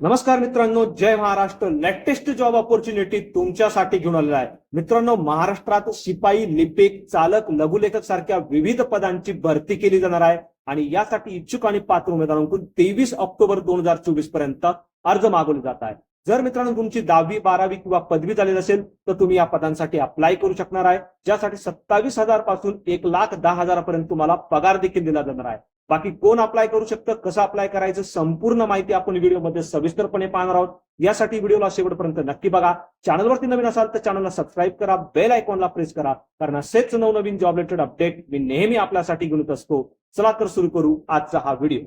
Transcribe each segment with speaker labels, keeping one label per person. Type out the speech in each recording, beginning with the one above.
Speaker 1: नमस्कार मित्रांनो जय महाराष्ट्र. लेटेस्ट जॉब ऑपॉर्च्युनिटी तुमच्यासाठी घेऊन आलेला आहे. मित्रांनो महाराष्ट्रात शिपाई लिपिक चालक लघुलेखक सारख्या विविध पदांची भरती केली जाणार आहे. आणि यासाठी इच्छुक आणि पात्र उमेदवारांकडून तेवीस ऑक्टोबर दोन हजार चोवीसपर्यंत अर्ज मागवले जात आहे जर मित्रांनो तुमची दहावी बारावी किंवा पदवी झालेली असेल तर तुम्ही या पदांसाठी अप्लाय करू शकणार आहे. ज्यासाठी सत्तावीस हजारपासून एक लाख दहा हजारापर्यंत तुम्हाला पगार देखील दिला जाणार आहे. बाकी कोण अप्लाय करू शकतं कसं अप्लाय करायचं संपूर्ण माहिती आपण व्हिडिओमध्ये सविस्तरपणे पाहणार आहोत. यासाठी व्हिडिओला शेवटपर्यंत नक्की बघा. चॅनलवरती नवीन असाल तर चॅनलला सबस्क्राईब करा बेल आयकॉनला प्रेस करा कारण असेच नवनवीन जॉब रिलेटेड अपडेट मी नेहमी आपल्यासाठी घेऊन असतो. चला तर सुरू करू आजचा हा व्हिडिओ.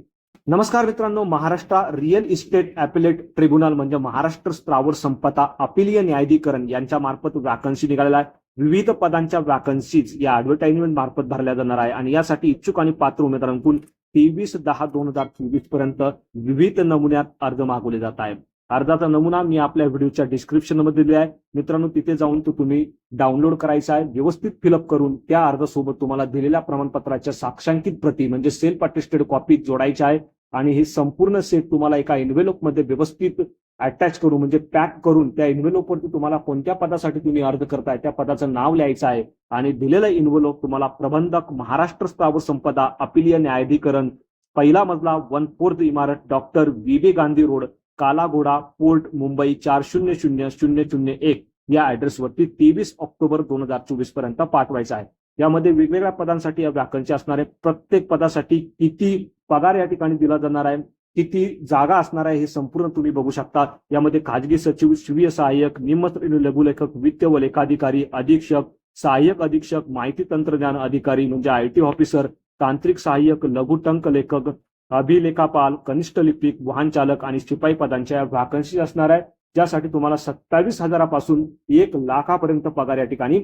Speaker 1: नमस्कार मित्रांनो Maharashtra real estate appellate tribunal म्हणजे महाराष्ट्र स्थावर संपदा अपिलीय न्यायाधिकरण यांच्या मार्फत वॅकन्सी निघालेला आहे. विविध पदांच्या वॅकन्सीज या ऍडव्हर्टाइजमेंट मार्फत भरल्या जाणार आहे. आणि यासाठी इच्छुक आणि पात्र उमेदवारांकडून तेवीस दहा दोन हजार चोवीसपर्यंत विविध नमुन्यात अर्ज मागवले जात आहे अर्जाचा नमुना मी आपल्या व्हिडिओच्या डिस्क्रिप्शनमध्ये दिले आहे. मित्रांनो तिथे जाऊन तो तुम्ही डाउनलोड करायचा आहे. व्यवस्थित फिलअप करून त्या अर्जासोबत तुम्हाला दिलेल्या प्रमाणपत्राच्या साक्षांकित प्रती म्हणजे सेल्फ अटेस्टेड कॉपी जोडायच्या आहे. आणि हे संपूर्ण सेट तुम्हाला एका envelope मध्ये व्यवस्थित अटॅच करू म्हणजे पॅक करून त्या envelope तुम्हाला कोणत्या पदासाठी तुम्ही अर्ज करताय त्या पदाचं नाव लिहायचं आहे आणि दिलेलं इन्व्हलोप तुम्हाला प्रबंधक महाराष्ट्र स्थावर संपदा अपिलीय न्यायाधिकरण पहिला मजला वन फोर्थ इमारत doctor V B Gandhi road Kalaghoda Fort Mumbai चार शून्य शून्य शून्य शून्य एक या ऍड्रेसवरती तेवीस ऑक्टोबर दोन हजार चोवीसपर्यंत पाठवायचा आहे. यामध्ये वेगवेगळ्या पदांसाठी या वॅकन्सी असणारे प्रत्येक पदासाठी किती पगार या ठिकाणी दिला जाणार आहे? किती जागा असणार आहे हे संपूर्ण तुम्ही बघू शकता. यामध्ये खाजगी सचिव स्वीय सहाय्यक निमंत्रण लघुलेखक वित्त व लेखाधिकारी अधीक्षक सहाय्यक अधीक्षक माहिती तंत्रज्ञान अधिकारी म्हणजे आय टी ऑफिसर तांत्रिक सहाय्यक लघुटंक लेखक अभिलेखापाल कनिष्ठ लिपिक वाहन चालक आणि शिपाई पदांच्या वॅकन्सी असणार आहे. ज्यासाठी तुम्हाला सत्तावीस हजारापासून एक लाखापर्यंत पगार या ठिकाणी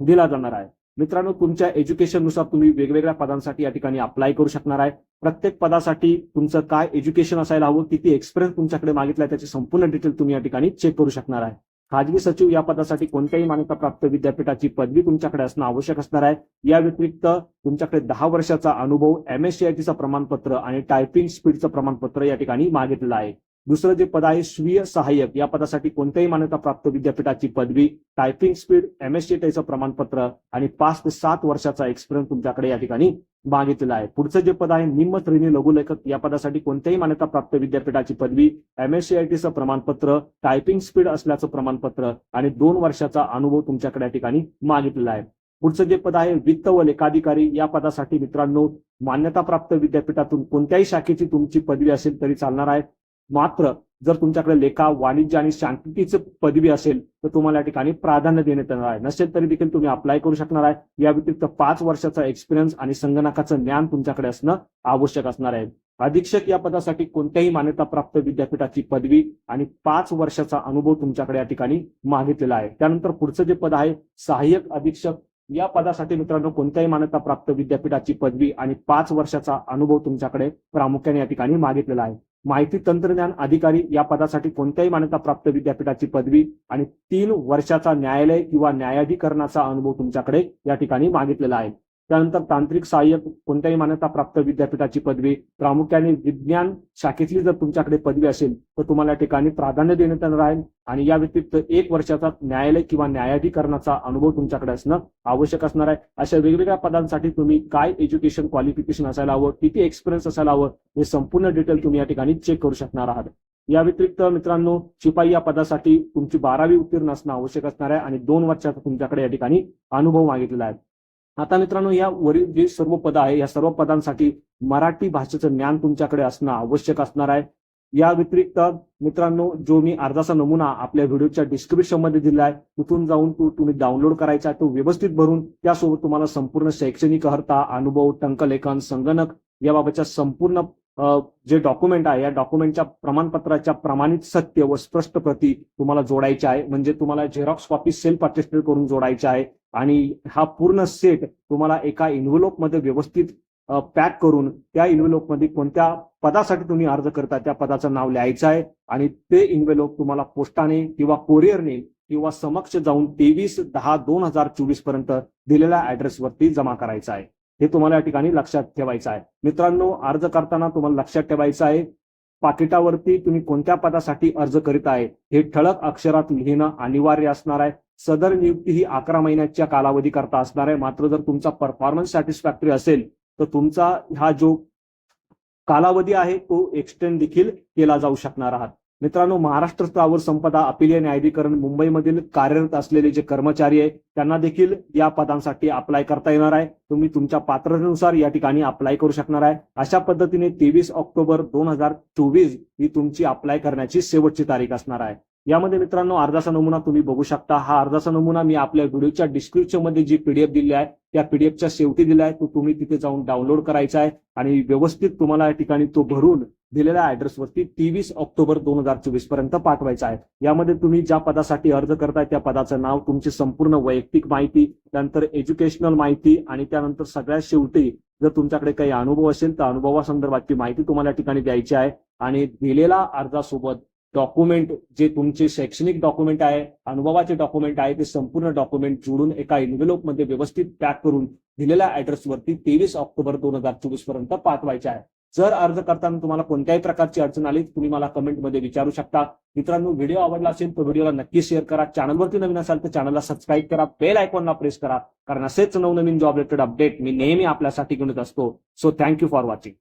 Speaker 1: दिला जाणार आहे. मित्रांनो तुमच्या एज्युकेशननुसार तुम्ही वेगवेगळ्या पदांसाठी या ठिकाणी अप्लाय करू शकणार आहे. प्रत्येक पदासाठी तुमचं काय एज्युकेशन असायला हवं किती एक्सपिरियन्स तुमच्याकडे मागितलाय त्याची संपूर्ण डिटेल तुम्ही या ठिकाणी चेक करू शकणार आहे. खाजगी सचिव या पदासाठी कोणत्याही मान्यताप्राप्त विद्यापीठाची पदवी तुमच्याकडे असणं आवश्यक असणार आहे. या व्यतिरिक्त तुमच्याकडे दहा वर्षाचा अनुभव एमएससीआयटीचं प्रमाणपत्र आणि टायपिंग स्पीडचं प्रमाणपत्र या ठिकाणी मागितलेलं आहे. दुसरं जे पद आहे स्वीय सहाय्यक या पदासाठी कोणत्याही मान्यताप्राप्त विद्यापीठाची पदवी टायपिंग स्पीड एमएससीआयटीचं प्रमाणपत्र आणि पाच ते सात वर्षाचा एक्सपिरियन्स तुमच्याकडे या ठिकाणी मागितलेला आहे. पुढचं जे पद आहे निम्न श्रेणी लघुलेखक या पदासाठी कोणत्याही मान्यताप्राप्त विद्यापीठाची पदवी एमएससीआयटीचं प्रमाणपत्र टायपिंग स्पीड असल्याचं प्रमाणपत्र आणि दोन वर्षाचा अनुभव तुमच्याकडे या ठिकाणी मागितलेला आहे. पुढचं जे पद आहे वित्त व लेखाधिकारी या पदासाठी मित्रांनो मान्यताप्राप्त विद्यापीठातून कोणत्याही शाखेची तुमची पदवी असेल तरी चालणार आहे. मात्र जर तुमच्याकडे लेखा वाणिज्य आणि सांख्यिकीचं पदवी असेल तर तुम्हाला या ठिकाणी प्राधान्य देण्यात येणार आहे. नसेल तरी देखील तुम्ही अप्लाय करू शकणार आहे. या व्यतिरिक्त पाच वर्षाचा एक्सपिरियन्स आणि संगणकाचं ज्ञान तुमच्याकडे असणं आवश्यक असणार आहे. अधीक्षक या पदासाठी कोणत्याही मान्यताप्राप्त विद्यापीठाची पदवी आणि पाच वर्षाचा अनुभव तुमच्याकडे या ठिकाणी मागितलेला आहे. त्यानंतर पुढचं जे पद आहे सहाय्यक अधीक्षक. या पदासाठी मित्रांनो कोणत्याही मान्यताप्राप्त विद्यापीठाची पदवी आणि पाच वर्षाचा अनुभव तुमच्याकडे प्रामुख्याने या ठिकाणी मागितलेला आहे. माहिती तंत्रज्ञान अधिकारी या पदासाठी कोणत्याही मान्यताप्राप्त विद्यापीठाची पदवी आणि तीन वर्षाचा न्यायालय किंवा न्यायाधिकरणाचा अनुभव तुमच्याकडे या ठिकाणी मागितलेला आहे. त्यानंतर तांत्रिक सहाय्यक कोणत्याही मान्यताप्राप्त विद्यापीठाची पदवी प्रामुख्याने विज्ञान शाखेतली जर तुमच्याकडे पदवी असेल तर तुम्हाला या ठिकाणी प्राधान्य देण्यात येणार आहे. आणि या व्यतिरिक्त एक वर्षाचा न्यायालय किंवा न्यायाधिकरणाचा अनुभव तुमच्याकडे असणं आवश्यक असणार आहे. अशा वेगवेगळ्या पदांसाठी तुम्ही काय एज्युकेशन क्वालिफिकेशन असायला हवं किती एक्सपिरियन्स असायला हवं हे संपूर्ण डिटेल तुम्ही या ठिकाणी चेक करू शकणार आहात. या व्यतिरिक्त मित्रांनो शिपाई या पदासाठी तुमची बारावी उत्तीर्ण असणं आवश्यक असणार आहे. आणि दोन वर्षाचा तुमच्याकडे या ठिकाणी अनुभव मागितलेला आहे. आता मित्रांनो या वरील जे सर्व पद आहे या सर्व पदांसाठी मराठी भाषेचं ज्ञान तुमच्याकडे असणं आवश्यक असणार आहे. या व्यतिरिक्त मित्रांनो जो मी अर्जाचा नमुना आपल्या व्हिडिओच्या डिस्क्रिप्शनमध्ये दिला आहे तिथून जाऊन तो तुम्ही डाउनलोड करायचा आहे तो व्यवस्थित भरून त्यासोबत तुम्हाला संपूर्ण शैक्षणिक अर्हता अनुभव टंकलेखन संगणक याबाबतच्या संपूर्ण जे डॉक्युमेंट आहे या डॉक्युमेंटच्या प्रमाणपत्राच्या प्रमाणित सत्य व स्पष्ट प्रती तुम्हाला जोडायच्या आहे. म्हणजे तुम्हाला झेरॉक्स कॉपी सेल्फ अटेस्टेड करून जोडायच्या आहे. आणि हा पूर्ण सेट तुम्हाला एका इन्व्हलोपमध्ये व्यवस्थित पॅक करून त्या इन्व्हलोपमध्ये कोणत्या पदासाठी तुम्ही अर्ज करता त्या पदाचं नाव लिहायचं आहे आणि ते इन्व्हलोप तुम्हाला पोस्टाने किंवा कोरिअरने किंवा समक्ष जाऊन तेवीस दहा दोन हजार चोवीसपर्यंत दिलेल्या ऍड्रेसवरती जमा करायचं आहे. हे तुम्हाला या ठिकाणी लक्षात ठेवायचं आहे. मित्रांनो अर्ज करताना तुम्हाला लक्षात ठेवायचं आहे पाकिटावरती तुम्ही कोणत्या पदासाठी अर्ज करीत आहे हे ठळक अक्षरात लिहिणं अनिवार्य असणार आहे. सदर नियुक्ती ही अकरा महिन्याच्या कालावधी करता असणार आहे. मात्र जर तुमचा परफॉर्मन्स सॅटिस्फॅक्टरी असेल तर तुमचा हा जो कालावधी आहे तो एक्सटेंड देखील केला जाऊ शकणार आहात. मित्रांनो महाराष्ट्र स्थावर संपदा अपिलीय न्यायाधिकरण मुंबईमधील कार्यरत असलेले जे कर्मचारी आहे त्यांना देखील या पदांसाठी अप्लाय करता येणार आहे. तुम्ही तुमच्या पात्रतेनुसार या ठिकाणी अप्लाय करू शकणार आहे. अशा पद्धतीने तेवीस ऑक्टोबर दोन हजार चोवीस ही तुमची अप्लाय करण्याची शेवटची तारीख असणार आहे. यामध्ये मित्रांनो अर्जाचा नमुना तुम्ही बघू शकता. हा अर्जाचा नमुना मी आपल्या व्हिडिओच्या डिस्क्रिप्शनमध्ये जी पीडीएफ दिली आहे त्या पीडीएफच्या शेवटी दिला आहे. तो तुम्ही तिथे जाऊन डाउनलोड करायचा आहे आणि व्यवस्थित तुम्हाला या ठिकाणी तो भरून दिलेल्या ऍड्रेसवरती तेवीस ऑक्टोबर दोन हजार चोवीसपर्यंत पाठवायचा आहे. यामध्ये तुम्ही ज्या पदासाठी अर्ज करताय त्या पदाचं नाव तुमची संपूर्ण वैयक्तिक माहिती त्यानंतर एज्युकेशनल माहिती आणि त्यानंतर सगळ्यात शेवटी जर तुमच्याकडे काही अनुभव असेल तर अनुभवासंदर्भातची माहिती तुम्हाला या ठिकाणी द्यायची आहे. आणि दिलेला अर्जासोबत डॉक्युमेंट जे तुमचे शैक्षणिक डॉक्युमेंट आहे अनुभवाचे डॉक्युमेंट आहे ते संपूर्ण डॉक्युमेंट जोडून एका envelope मध्ये व्यवस्थित पॅक करून दिलेल्या ऍड्रेसवरती तेवीस ऑक्टोबर दोन हजार चोवीसपर्यंत पाठवायचे आहे. जर अर्ज करताना तुम्हाला कोणत्याही प्रकारची अडचण आली तुम्ही मला कमेंटमध्ये विचारू शकता. मित्रांनो व्हिडिओ आवडला असेल तर व्हिडिओला नक्की शेअर करा. चॅनलवरती नवीन असाल तर चॅनलला सबस्क्राईब करा. बेल आयकॉनला प्रेस करा. कारण असेच नवनवीन जॉब रिलेटेड अपडेट मी नेहमी आपल्यासाठी घेऊन असतो. So thank you for watching